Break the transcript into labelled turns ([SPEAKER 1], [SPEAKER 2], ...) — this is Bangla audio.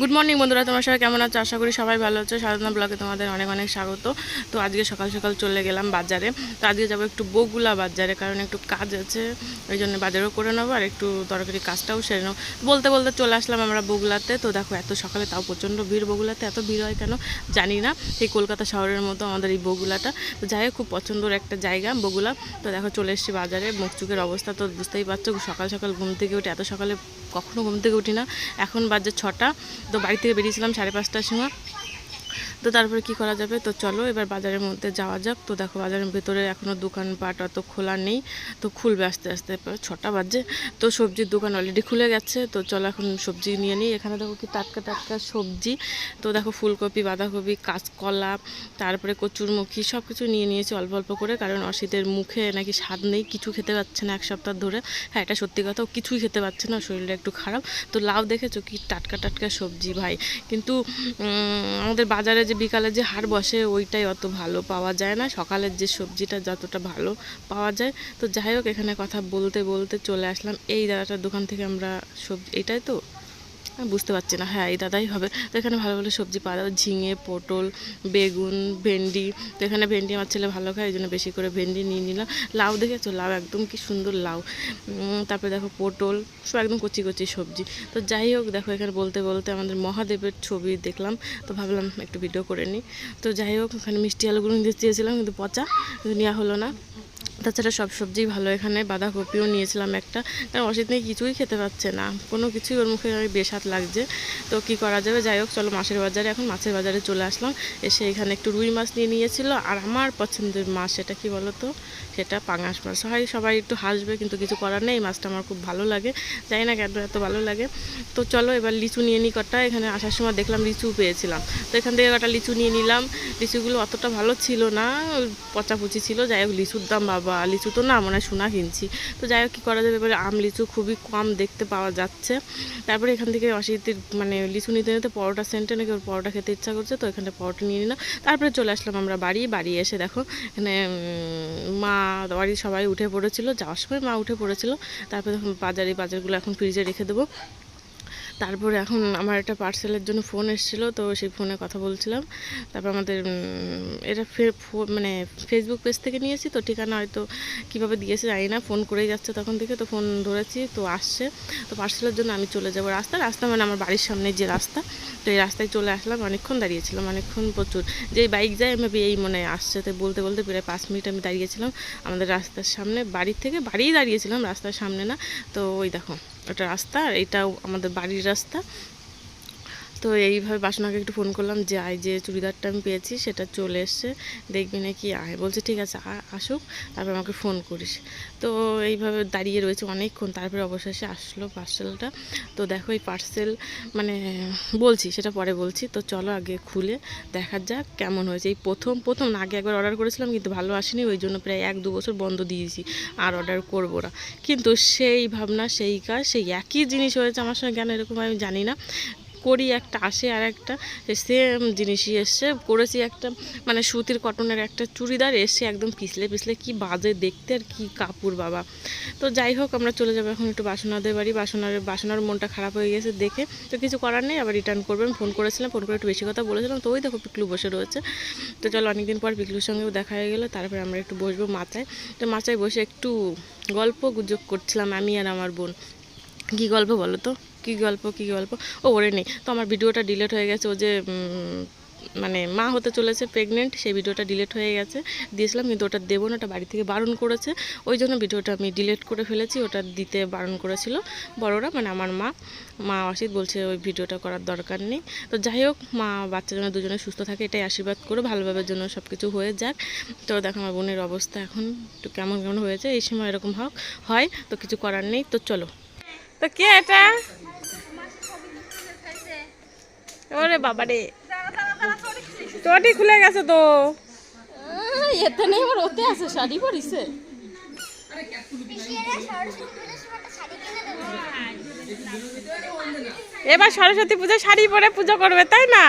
[SPEAKER 1] গুড মর্নিং বন্ধুরা। তোমার সবাই কেমন আছো? আশা করি সবাই ভালো আছো। সাধনা ব্লগে তোমাদের অনেক অনেক স্বাগত। তো আজকে সকাল সকাল চলে গেলাম বাজারে। তো আজকে যাব একটু বগুলা বাজারে, কারণ একটু কাজ আছে। ওই জন্য বাজারও করে নেব আর একটু তরকারি কাজটাও সেরে নেব। বলতে বলতে চলে আসলাম আমরা বগুলাতে। তো দেখো, এত সকালে তাও প্রচণ্ড ভিড়। বগুলাতে এত ভিড় হয় কেন জানি না। এই কলকাতা শহরের মতো আমাদের এই বগুলাটা। তো যাই হোক, খুব পছন্দের একটা জায়গা বগুলা। তো দেখো, চলে এসেছি বাজারে। মুখচুকের অবস্থা তো বুঝতেই পারছ। সকাল সকাল ঘুম থেকে উঠে, এত সকালে কখনো ঘুম থেকে উঠি না। এখন বাজে ছটা। তো বাড়ি থেকে বেরিয়েছিলাম সাড়ে পাঁচটার সময়। তো তারপরে কি করা যাবে? তো চলো এবার বাজারের মধ্যে যাওয়া যাক। তো দেখো বাজারের ভেতরে এখনও দোকানপাট অত খোলা নেই। তো খুলবে আস্তে আস্তে ছটা বাজে। তো সবজির দোকান অলরেডি খুলে গেছে। তো চলো এখন সবজি নিয়ে নিই। এখানে দেখো কি টাটকা টাটকা সবজি। তো দেখো ফুলকপি, বাঁধাকপি, কাঁচকলা, তারপরে কচুরমুখী সব কিছু নিয়ে নিয়েছি অল্প অল্প করে। কারণ অসিতের মুখে নাকি স্বাদ নেই। কিছু খেতে পাচ্ছে না এক সপ্তাহ ধরে। হ্যাঁ এটা সত্যি কথা। ও কিছুই খেতে পাচ্ছে না। শরীরটা একটু খারাপ। তো লাউ দেখেছ কি টাটকা টাটকা সবজি ভাই। কিন্তু আমাদের বাজারে যে বিকালে যে হার বসে ওইটাই অত ভালো পাওয়া যায় না। সকালের যে সবজিটা যতটা ভালো পাওয়া যায়। তো যাই হোক, এখানে কথা বলতে বলতে চলে আসলাম। এই দাদাটার দোকান থেকে আমরা সবজি, এটাই তো? বুঝতে পারছি না। হ্যাঁ এই দাদাই হবে। তো এখানে ভালো ভালো সবজি পাওয়া যাবে ঝিঙে, পটল, বেগুন, ভেন্ডি। তো এখানে ভেন্ডি আমার ছেলে ভালো খায়, এই জন্য বেশি করে ভেন্ডি নিয়ে নিলাম। লাউ দেখেছ? লাউ একদম কি সুন্দর লাউ। তারপরে দেখো পটল, সব একদম কচি কচি সবজি। তো যাই হোক, দেখো এখানে বলতে বলতে আমাদের মহাদেবের ছবি দেখলাম। তো ভাবলাম একটু ভিডিও করে নিই। তো যাই হোক ওখানে মিষ্টি আলুগুলো নিতে চেয়েছিলাম কিন্তু পচা। নেওয়া হলো না। তাছাড়া সব সবজিই ভালো। এখানে বাঁধাকপিও নিয়েছিলাম একটা। কারণ অসিত নিয়ে কিছুই খেতে পাচ্ছে না। কোনো কিছুই ওর মুখে বেসাত লাগছে। তো কি করা যাবে? যাই হোক, চলো মাছের বাজারে। এখন মাছের বাজারে চলে আসলাম। এসে এখানে একটু রুই মাছ নিয়ে নিয়েছিল। আর আমার পছন্দের মাছ সেটা কি বলো তো সেটা পাঙাশ মাছ। হয় সবাই একটু হাসবে, কিন্তু কিছু করার নেই। মাছটা আমার খুব ভালো লাগে। জানি না কেন এত ভালো লাগে। তো চলো এবার লিচু নিয়ে নিই কটা। এখানে আসার সময় দেখলাম লিচু পেয়েছিলাম। তো এখান থেকে কটা লিচু নিয়ে নিলাম। লিচুগুলো অতটা ভালো ছিল না। পচাপুচি ছিল। যাই হোক, লিচুর দাম বাবা। লিচু তো না মনে সোনা কিনছি। তো যাই হোক, কী করা যাবে? এবারে আম, লিচু খুবই কম দেখতে পাওয়া যাচ্ছে। তারপরে এখান থেকে অসিতির মানে লিচু নিতে নিতে পরোটা সেন্টে নাকি ওর পরোটা খেতে ইচ্ছা করছে, তো এখানে পরোটা নিয়ে নিলাম। তারপরে চলে আসলাম আমরা বাড়ি। বাড়ি এসে দেখো, এখানে মা বাড়ির সবাই উঠে পড়েছিল। যাওয়ার সময় মা উঠে পড়েছিল। তারপরে দেখুন বাজারে, বাজারগুলো এখন ফ্রিজে রেখে দেবো। তারপরে এখন আমার একটা পার্সেলের জন্য ফোন এসেছিল, তো সেই ফোনে কথা বলছিলাম। তারপর আমাদের এটা মানে ফেসবুক পেজ থেকে নিয়েছি, তো ঠিকানা হয়তো কীভাবে দিয়েছে জানি না, ফোন করেই যাচ্ছে তখন থেকে, তো ফোন ধরেছি, তো আসছে। তো পার্সেলের জন্য আমি চলে যাব রাস্তা রাস্তা মানে আমার বাড়ির সামনে যে রাস্তা, তো এই রাস্তায় চলে আসলাম, অনেকক্ষণ দাঁড়িয়েছিলাম, অনেকক্ষণ প্রচুর। যেই বাইক যায়, আমি এই মনে আসছে তো বলতে বলতে প্রায় পাঁচ মিনিট আমি দাঁড়িয়েছিলাম আমাদের রাস্তার সামনে, বাড়ির থেকে, বাড়িই দাঁড়িয়েছিলাম, রাস্তার সামনে না। তো ওই দেখো ওটা রাস্তা এটাও আমাদের বাড়ির রাস্তা তো এইভাবে বাসনাকে একটু ফোন করলাম, যে আয় যে চুড়িদারটা আমি পেয়েছি সেটা চলে এসছে, দেখবি নাকি আয়। বলছে, ঠিক আছে আসুক, তারপর আমাকে ফোন করিস। তো এইভাবে দাঁড়িয়ে রয়েছে অনেকক্ষণ, তারপরে অবশেষে আসলো পার্সেলটা তো দেখো এই পার্সেল মানে বলছি, সেটা পরে বলছি। তো চলো আগে খুলে দেখা যাক কেমন হয়েছে। এই প্রথম প্রথম আগে একবার অর্ডার করেছিলাম, কিন্তু ভালো আসেনি, ওই জন্য প্রায় এক, দু বছর বন্ধ দিয়েছি, আর অর্ডার করব না। কিন্তু সেই ভাবনা, সেই কাজ, সেই একই জিনিস হয়েছে আমার সঙ্গে, কেন এরকম আমি জানি না। করি, একটা আসে আর একটা সেম জিনিসই এসছে। করেছি একটা মানে সুতির কটনের একটা চুড়িদার এসে একদম পিছলে পিছলে কি বাজে দেখতে আর কি কাপড়, বাবা। তো যাই হোক, আমরা চলে যাব এখন একটু বাসনাদের বাড়ি। বাসনার বাসনার মনটা খারাপ হয়ে গেছে দেখে। তো কিছু করার নেই, আবার রিটার্ন করবেন। ফোন করেছিলাম ফোন করে একটু বেশি কথা বলেছিলাম। তো ওই দেখো পিকলু বসে রয়েছে। তো চলো অনেকদিন পর পিকলুর সঙ্গেও দেখা হয়ে গেলো। তারপরে আমরা একটু বসবো মাথায় তো মাথায় বসে একটু গল্প গুজব করছিলাম, আমি আর আমার বোন। কী গল্প বলো তো? কী গল্প কী গল্প? ও, ওরে নেই তো আমার ভিডিওটা ডিলেট হয়ে গেছে, ও যে মানে মা হতে চলেছে প্রেগনেন্ট সেই ভিডিওটা ডিলেট হয়ে গেছে। দিয়েছিলাম, কিন্তু ওটা দেবো না, ওটা বাড়ি থেকে বারণ করেছে। ওই জন্য ভিডিওটা আমি ডিলেট করে ফেলেছি, ওটা দিতে বারণ করেছিল বড়রা মানে আমার মা। মা অসিত বলছে, ওই ভিডিওটা করার দরকার নেই। তো যাই হোক, মা বাচ্চা যেন দুজনে সুস্থ থাকে, এটাই আশীর্বাদ করে, ভালোভাবে জন্য সব কিছু হয়ে যাক। তো দেখো আমার বোনের অবস্থা এখন একটু কেমন কেমন হয়েছে, এই সময় এরকম হোক, হয়, তো কিছু করার নেই, তো চলো। তো কে এটা? ওরে বাবা রে চটি খুলে গেছে। তো।
[SPEAKER 2] এতে নেই আমার ওতে আছে শাড়ি পরিছে।
[SPEAKER 1] এবার সরস্বতী পূজা শাড়ি পরে পুজো করবে তাই না?